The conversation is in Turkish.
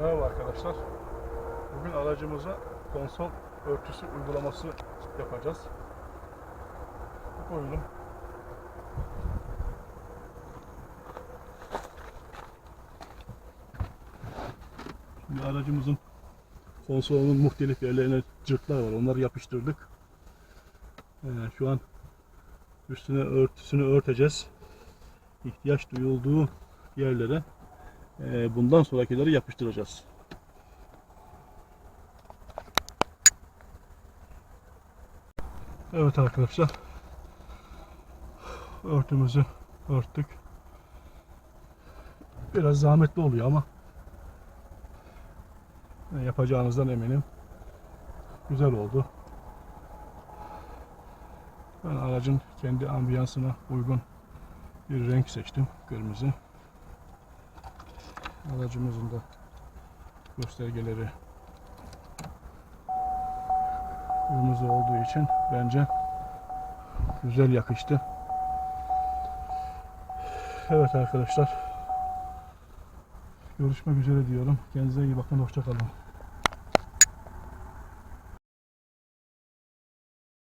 Merhaba arkadaşlar. Bugün aracımıza konsol örtüsü uygulaması yapacağız. Buyurun. Şimdi aracımızın konsolunun muhtelif yerlerine cırtlar var. Onları yapıştırdık. Ee, şu an üstüne örtüsünü örteceğiz. İhtiyaç duyulduğu yerlere bundan sonrakileri yapıştıracağız. Evet arkadaşlar. Örtümüzü örttük. Biraz zahmetli oluyor ama yapacağınızdan eminim. Güzel oldu. Ben aracın kendi ambiyansına uygun bir renk seçtim. Kırmızı. Aracımızın da göstergeleri kırmızı olduğu için bence güzel yakıştı. Evet arkadaşlar. Görüşmek üzere diyorum. Kendinize iyi bakın. Hoşça kalın.